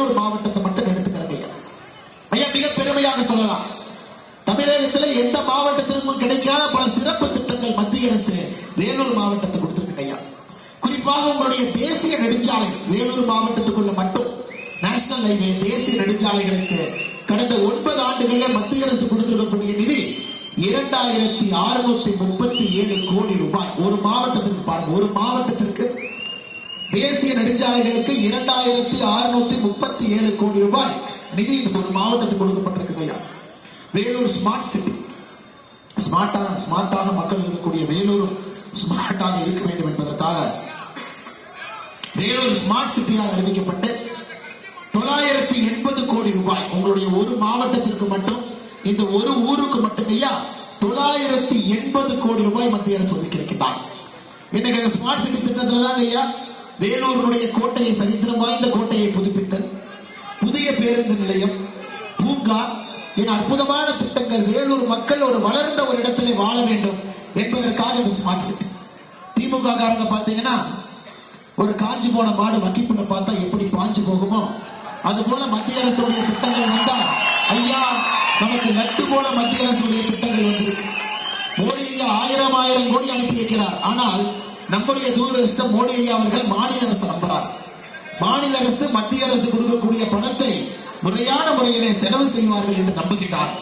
வேலூர் மாவட்டத்தை மட்டும் எடுத்துக்கிறேங்க ஐயா. ஐயா மிக பெருமையாக சொல்லலாம். தமிழகத்தில் எந்த மாவட்டத்திற்கும் கிடைக்காத பல சிறப்பு திட்டங்கள் மத்திய அரசு வேலூர் மாவட்டத்தை கொடுத்திருக்கு ஐயா. குறிப்பாக உங்களுடைய தேசிய நெடுஞ்சாலை வேலூர் மாவட்டத்துக்குள்ள மட்டும். நேஷனல் ஹைவே தேசிய நெடுஞ்சாலைகளுக்கு கடந்த ஒன்பது ஆண்டுகளில் மத்திய அரசு கொடுத்திருக்கக்கூடிய நிதி இரண்டாயிரத்தி அறுநூத்தி முப்பத்தி ஏழு கோடி ரூபாய். ஒரு மாவட்டத்திற்கு பாருங்க ஒரு மாவட்டத்திற்கு தேசிய நெடுஞ்சாலைகளுக்கு இரண்டாயிரத்தி அறுநூத்தி முப்பத்தி ஏழு கோடி ரூபாய் நிதி ஒரு மாவட்டத்துக்கு கொடுக்கப்பட்டிருக்கு ஐயா வேலூர் ஸ்மார்ட் சிட்டி ஸ்மார்ட்டாக ஸ்மார்ட்டாக மக்கள் இருக்கக்கூடிய வேலூரும் ஸ்மார்ட்டாக இருக்க வேண்டும் என்பதற்காக வேலூர் ஸ்மார்ட் சிட்டியாக அறிவிக்கப்பட்டு தொள்ளாயிரத்தி எண்பது கோடி ரூபாய் உங்களுடைய ஒரு மாவட்டத்திற்கு மட்டும் இந்த ஒரு ஊருக்கு மட்டும் ஐயா தொள்ளாயிரத்தி எண்பது கோடி ரூபாய் மத்திய அரசு ஒதுக்கி இருக்கின்றார் இன்னைக்கு ஸ்மார்ட் சிட்டி திட்டத்துல தான் ஐயா வேலூருடைய கோட்டையை சரித்திரம் வாய்ந்த கோட்டையை புதுப்பித்தல் புதிய பேருந்து நிலையம் பூங்கா என அற்புதமான திட்டங்கள் வேலூர் மக்கள் ஒரு வளர்ந்த ஒரு இடத்திலே வாழ வேண்டும் என்பதற்காக இந்த ஸ்மார்ட் சிட்டி திமுக காரங்க பாத்தீங்கன்னா ஒரு காஞ்சு போன மாடு வக்கிப்புல பார்த்தா எப்படி பாஞ்சு போகுமோ அது போல மத்திய அரசுடைய திட்டங்கள் வந்தா ஐயா நமக்கு நட்டு போல மத்திய அரசுடைய திட்டங்கள் வந்திருக்கு. மோடி ஆயிரம் ஆயிரம் கோடி அனுப்பி வைக்கிறார். ஆனால் நம்முடைய தூரதிருஷ்டம் மோடி ஐயா அவர்கள் மாநில அரசு நம்புறார். மாநில அரசு மத்திய அரசு கொடுக்கக்கூடிய பணத்தை முறையான முறையிலே செலவு செய்வார்கள் என்று நம்புகிறார்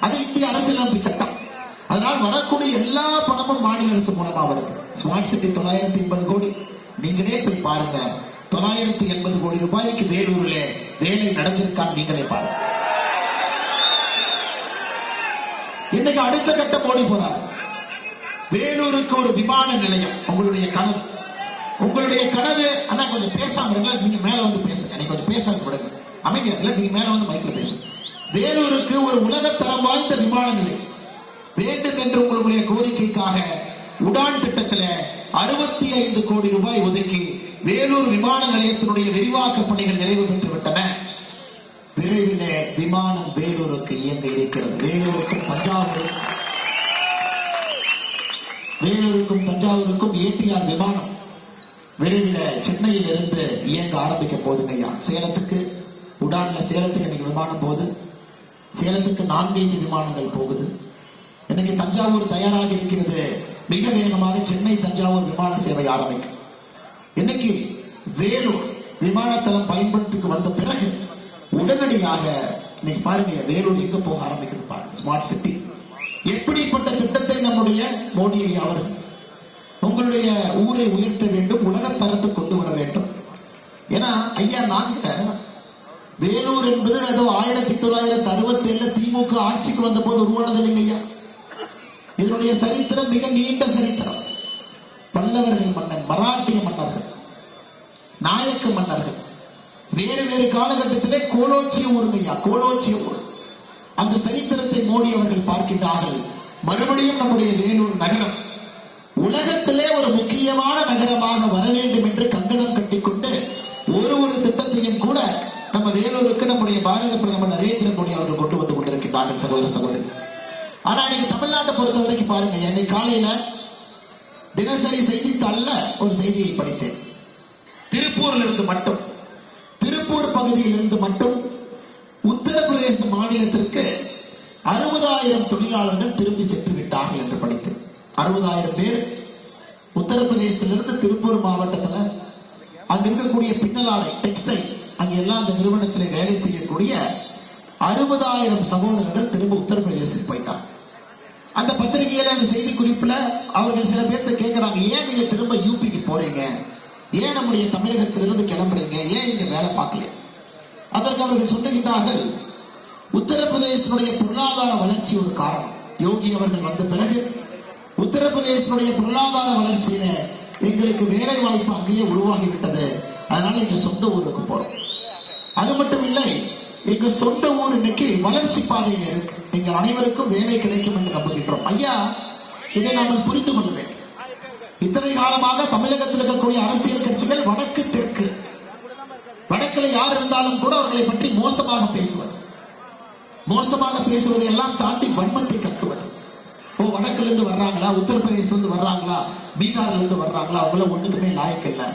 அது இந்திய அரசியலமைப்பு சட்டம். அதனால் வரக்கூடிய எல்லா பணமும் மாநில அரசு மூலமா வருது. ஸ்மார்ட் சிட்டி தொள்ளாயிரத்தி எண்பது கோடி. நீங்களே போய் பாருங்க. தொள்ளாயிரத்தி எண்பது கோடி ரூபாய்க்கு வேலூரில் வேலை நடந்திருக்கான் நீங்களே பாருங்க. இன்னைக்கு அடுத்த கட்டம் ஓடி போறார். வேலூருக்கு ஒரு விமான நிலையம் உங்களுடைய கனவு. உங்களுடைய கனவு அண்ணா கொஞ்சம் பேசாம இருங்க நீங்க மேல வந்து பேசுங்க. நீங்க கொஞ்சம் பேச விடுங்க. அமைங்க இல்ல நீங்க மேல வந்து மைக்ல பேசுங்க. வேலூருக்கு ஒரு உலகத்தரம் வாய்ந்த விமான நிலையம். வேண்டும் என்று உங்களுடைய கோரிக்கைக்காக உடான் திட்டத்தில் அறுபத்தி ஐந்து கோடி ரூபாய் ஒதுக்கி வேலூர் விமான நிலையத்தினுடைய விரிவாக்க பணிகள் நிறைவு பெற்று விட்டன. விரைவில் விமானம் வேலூருக்கு இயங்க இருக்கிறது. வேலூருக்கும் தஞ்சாவூர் வேலூருக்கும் தஞ்சாவூருக்கும் ஏடிஆர் விமானம் விரைவில் சென்னையில் இருந்து இயங்க ஆரம்பிக்க போகுதுங்க ஐயா. சேலத்துக்கு உடான்ல சேலத்துக்கு இன்னைக்கு விமானம் போகுது. சேலத்துக்கு நான்கைந்து விமானங்கள் போகுது. இன்னைக்கு தஞ்சாவூர் தயாராக இருக்கிறது. மிக வேகமாக சென்னை தஞ்சாவூர் விமான சேவை ஆரம்பிக்கும். இன்னைக்கு வேலூர் விமானத்தளம் பயன்பாட்டுக்கு வந்த பிறகு உடனடியாக இன்னைக்கு பாருங்க வேலூர் எங்க போக ஆரம்பிக்கிறது பாருங்க. ஸ்மார்ட் சிட்டி எப்படிப்பட்ட திட்டத்தை நம்முடைய மோடி அவர்கள் உங்களுடைய ஊரை உயர்த்த வேண்டும் உலக தரத்து கொண்டு வர வேண்டும். ஏன்னா ஐயா நாங்க வேலூர் என்பது ஏதோ ஆயிரத்தி தொள்ளாயிரத்தி அறுபத்தி ஏழுல திமுக ஆட்சிக்கு வந்த போது உருவானது இல்லைங்க ஐயா. இதனுடைய சரித்திரம் மிக நீண்ட சரித்திரம். பல்லவர்கள் மன்னன் மராட்டிய மன்னர்கள் நாயக்க மன்னர்கள் வேறு வேறு காலகட்டத்திலே கோலோச்சிய ஊருங்க ஐயா கோலோச்சிய ஊர். அந்த சரித்திரத்தை மோடி அவர்கள் பார்க்கின்றார்கள். மறுபடியும் நம்முடைய வேலூர் நகரம். உலகத்திலே ஒரு முக்கியமான நகரமாக வர வேண்டும் என்று கங்கணம் கட்டிக்கொண்டு ஒரு ஒரு திட்டத்தையும் கூட நம்ம வேலூருக்கு நம்முடைய பாரத பிரதமர் நரேந்திர மோடி அவர்கள் கொண்டு வந்து கொண்டிருக்கின்றார்கள் சகோதர சகோதரி. ஆனா இன்னைக்கு தமிழ்நாட்டை பொறுத்த வரைக்கும் பாருங்க என்னை காலையில தினசரி செய்தித்தாள்ல ஒரு செய்தியை படித்தேன். திருப்பூர்ல இருந்து மட்டும் திருப்பூர் பகுதியில் இருந்து மட்டும் உத்தரப்பிரதேச மாநிலத்திற்கு அறுபதாயிரம் தொழிலாளர்கள் திரும்பி சென்று விட்டார் அறுபதாயிரம் பேர் உத்தரப்பிரதேசத்திலிருந்து திருப்பூர் மாவட்டத்தில் அங்க இருக்கக்கூடிய பின்னலாடை டெக்ஸ்டைல் அங்க எல்லாம் அந்த நிறுவனத்தில் வேலை செய்யக்கூடிய அறுபதாயிரம் சகோதரர்கள் திரும்ப உத்தரப்பிரதேசத்துக்கு போயிட்டாங்க. அந்த பத்திரிகையில அந்த செய்தி குறிப்புல அவர்கள் சில பேர்த்த கேட்கிறாங்க ஏன் நீங்க திரும்ப யூபிக்கு போறீங்க? ஏன் நம்முடைய தமிழகத்திலிருந்து கிளம்புறீங்க? ஏன் இங்க வேலை பார்க்கல அதற்கு அவர்கள் சொல்லுகின்றார்கள் உத்தரப்பிரதேசனுடைய பொருளாதார வளர்ச்சி ஒரு காரணம். யோகி அவர்கள் வந்த பிறகு உத்தரப்பிரதேசனுடைய பொருளாதார வளர்ச்சியில எங்களுக்கு வேலை வாய்ப்பு அங்கேயே உருவாகிவிட்டது. அதனால எங்க சொந்த ஊருக்கு போறோம். அது மட்டும் இல்லை எங்க சொந்த ஊர் இன்னைக்கு வளர்ச்சி பாதையில் இருக்கு. எங்க அனைவருக்கும் வேலை கிடைக்கும் என்று நம்புகின்றோம். ஐயா இதை நாம் புரிந்து கொள்ள வேண்டும். இத்தனை காலமாக தமிழகத்தில் இருக்கக்கூடிய அரசியல் கட்சிகள் வடக்கு தெற்கு. வடக்கில் யார் இருந்தாலும் கூட அவர்களை பற்றி மோசமாக பேசுவது. மோசமாக பேசுவதை எல்லாம் தாண்டி வன்மத்தை கக்குவது. ஓ வடக்குல இருந்து வர்றாங்களா? உத்தரப்பிரதேசத்துல இருந்து வர்றாங்களா? பீகார்ல இருந்து வர்றாங்களா? அவங்கள ஒண்ணுக்குமே லாயக்கு இல்லை.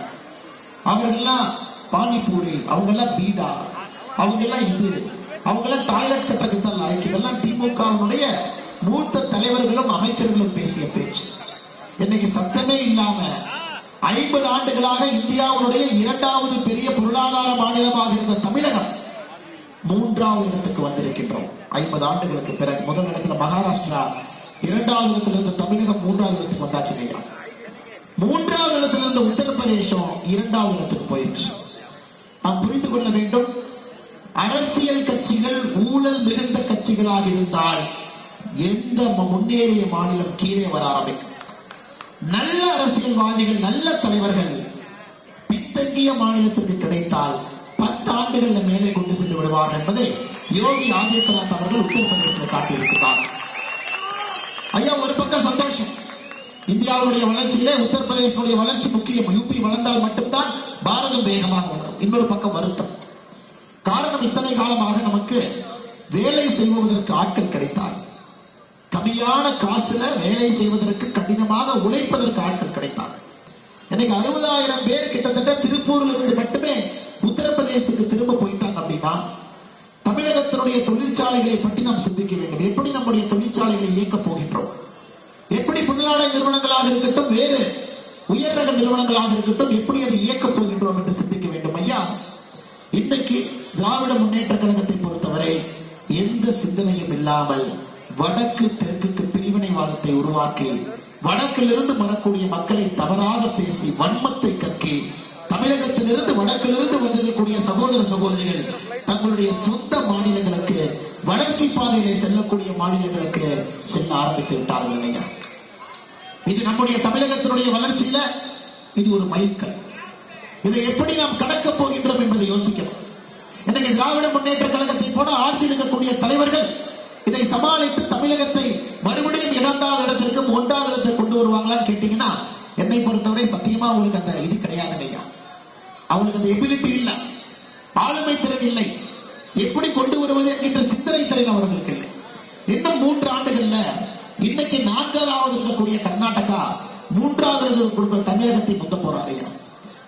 அவர்கள்லாம் பானிபூரி அவங்க எல்லாம் பீடா அவங்க எல்லாம் இது அவங்க எல்லாம் டாய்லெட் கட்டுறதுக்கு தான் லாய்க்கு இதெல்லாம் திமுகவுடைய மூத்த தலைவர்களும் அமைச்சர்களும் பேசிய பேச்சு. இன்னைக்கு சத்தமே இல்லாம ஐம்பது ஆண்டுகளாக இந்தியாவுடைய இரண்டாவது பெரிய பொருளாதார மாநிலமாக இருந்த தமிழகம் மூன்றாவது இடத்துக்கு வந்திருக்கின்றோம். ஐம்பது ஆண்டுகளுக்கு பிறகு முதல் இடத்துல மகாராஷ்டிரா இரண்டாவது இடத்துல இருந்த தமிழகம் மூன்றாவது இடத்துக்கு வந்தாச்சு ஐயா. மூன்றாவது இடத்திலிருந்து உத்தரப்பிரதேசம் இரண்டாவது இடத்துக்கு போயிருச்சு. நாம் புரிந்து கொள்ள வேண்டும் அரசியல் கட்சிகள் ஊழல் மிகுந்த கட்சிகளாக இருந்தால் எந்த முன்னேறிய மாநிலம் கீழே வர ஆரம்பிக்கும். நல்ல அரசியல்வாதிகள் நல்ல தலைவர்கள் பின்தங்கிய மாநிலத்திற்கு கிடைத்தால் பத்து மேலே கொண்டு சென்று விடுவார் என்பதை யோகி ஆதித்யநாத் அவர்கள் உத்தரப்பிரதேசத்தில் காட்டியிருக்கிறார். ஐயா ஒரு பக்கம் சந்தோஷம். இந்தியாவுடைய வளர்ச்சியிலே உத்தரப்பிரதேசனுடைய வளர்ச்சி முக்கியம். யூபி வளர்ந்தால் மட்டும்தான் பாரதம் வேகமாக வளரும். இன்னொரு பக்கம் வருத்தம். காரணம் இத்தனை காலமாக நமக்கு வேலை செய்வதற்கு ஆட்கள் கிடைத்தார் கம்மியான காசுல வேலை செய்வதற்கு கடினமாக உழைப்பதற்கு ஆட்கள் கிடைத்தார் இன்னைக்கு அறுபதாயிரம் பேர் கிட்டத்தட்ட திருப்பூர்ல இருந்து மட்டுமே உத்தரப்பிரதேசத்துக்கு திரும்ப போயிட்டாங்க அப்படின்னா தமிழகத்தினுடைய தொழிற்சாலைகளை பற்றி நாம் சிந்திக்க வேண்டும் எப்படி நம்முடைய தொழிற்சாலைகளை இயக்க போகின்றோம் தொழிலாளர் நிறுவனங்களாக இருக்கட்டும் வேறு உயர் ரக நிறுவனங்களாக இருக்கட்டும் எப்படி அதை இயக்கப் போகின்றோம் என்று சிந்திக்க வேண்டும் ஐயா. இன்னைக்கு திராவிட முன்னேற்ற கழகத்தை பொறுத்தவரை எந்த சிந்தனையும் இல்லாமல் வடக்கு தெற்குக்கு பிரிவினைவாதத்தை உருவாக்கி வடக்கிலிருந்து வரக்கூடிய மக்களை தவறாக பேசி வன்மத்தை கக்கி தமிழகத்திலிருந்து வடக்கிலிருந்து வந்திருக்கக்கூடிய சகோதர சகோதரிகள் தங்களுடைய சொந்த மாநிலங்களுக்கு வளர்ச்சி பாதையிலே செல்லக்கூடிய மாநிலங்களுக்கு செல்ல ஆரம்பித்து விட்டார்கள் ஐயா. இது நம்முடைய தமிழகத்தினுடைய வளர்ச்சியில இது ஒரு மைல்கல். இதை எப்படி நாம் கடக்க போகின்றோம் என்பதை யோசிக்கணும் இன்னைக்கு திராவிட முன்னேற்ற கழகத்தை போல ஆட்சியில் இருக்கக்கூடிய தலைவர்கள் இதை சமாளித்து தமிழகத்தை மறுபடியும் இரண்டாவது இடத்திற்கும் ஒன்றாவது இடத்தை கொண்டு வருவாங்களான்னு கேட்டீங்கன்னா என்னை பொறுத்தவரை சத்தியமா அவங்களுக்கு அந்த இது கிடையாது ஐயா. அவங்களுக்கு அந்த எபிலிட்டி இல்ல. ஆளுமை திறன் இல்லை. எப்படி கொண்டு வருவது என்கின்ற சிந்தனை திறன் அவர்களுக்கு இல்லை. இன்னும் மூன்று ஆண்டுகள்ல இன்னைக்கு நான்காவது இருக்கக்கூடிய கர்நாடகா மூன்றாவது கொடுக்க தமிழகத்தை முந்த போறாங்க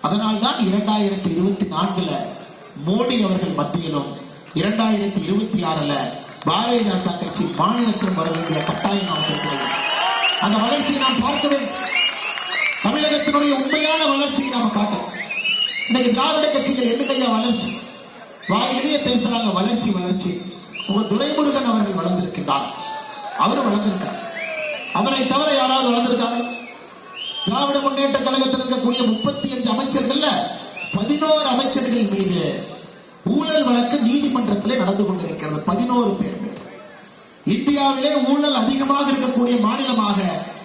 அதனால்தான் அதனால் தான் இரண்டாயிரத்தி இருபத்தி நான்குல மோடி அவர்கள் மத்தியிலும் இரண்டாயிரத்தி இருபத்தி ஆறுல பாரதிய ஜனதா கட்சி மாநிலத்திலும் வர வேண்டிய கட்டாயம் நமக்கு இருக்கிறது. அந்த வளர்ச்சியை நாம் பார்க்க வேண்டும். தமிழகத்தினுடைய உண்மையான வளர்ச்சியை நாம காட்டணும். இன்னைக்கு திராவிட கட்சிகள் எதுக்கையா வளர்ச்சி? வாயிலேயே பேசுறாங்க வளர்ச்சி வளர்ச்சி. உங்க துரைமுருகன் அவர்கள் வளர்ந்திருக்கின்றார். அவரும் வளர்ந்திருக்கார். அவரை தவிர யாராவது வளர்ந்திருக்காங்க? திராவிட முன்னேற்ற கழகத்தில் இருக்கக்கூடிய முப்பத்தி அஞ்சு அமைச்சர்கள்ல பதினோரு அமைச்சர்கள் மீது ஊழல் வழக்கு நீதிமன்றத்திலே நடந்து கொண்டிருக்கிறது. பதினோரு பேர் இந்தியாவிலே ஊழல் அதிகமாக இருக்கக்கூடிய மாநிலமாக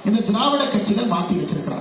இந்த திராவிட கட்சிகள் மாற்றி வச்சிருக்கிறார்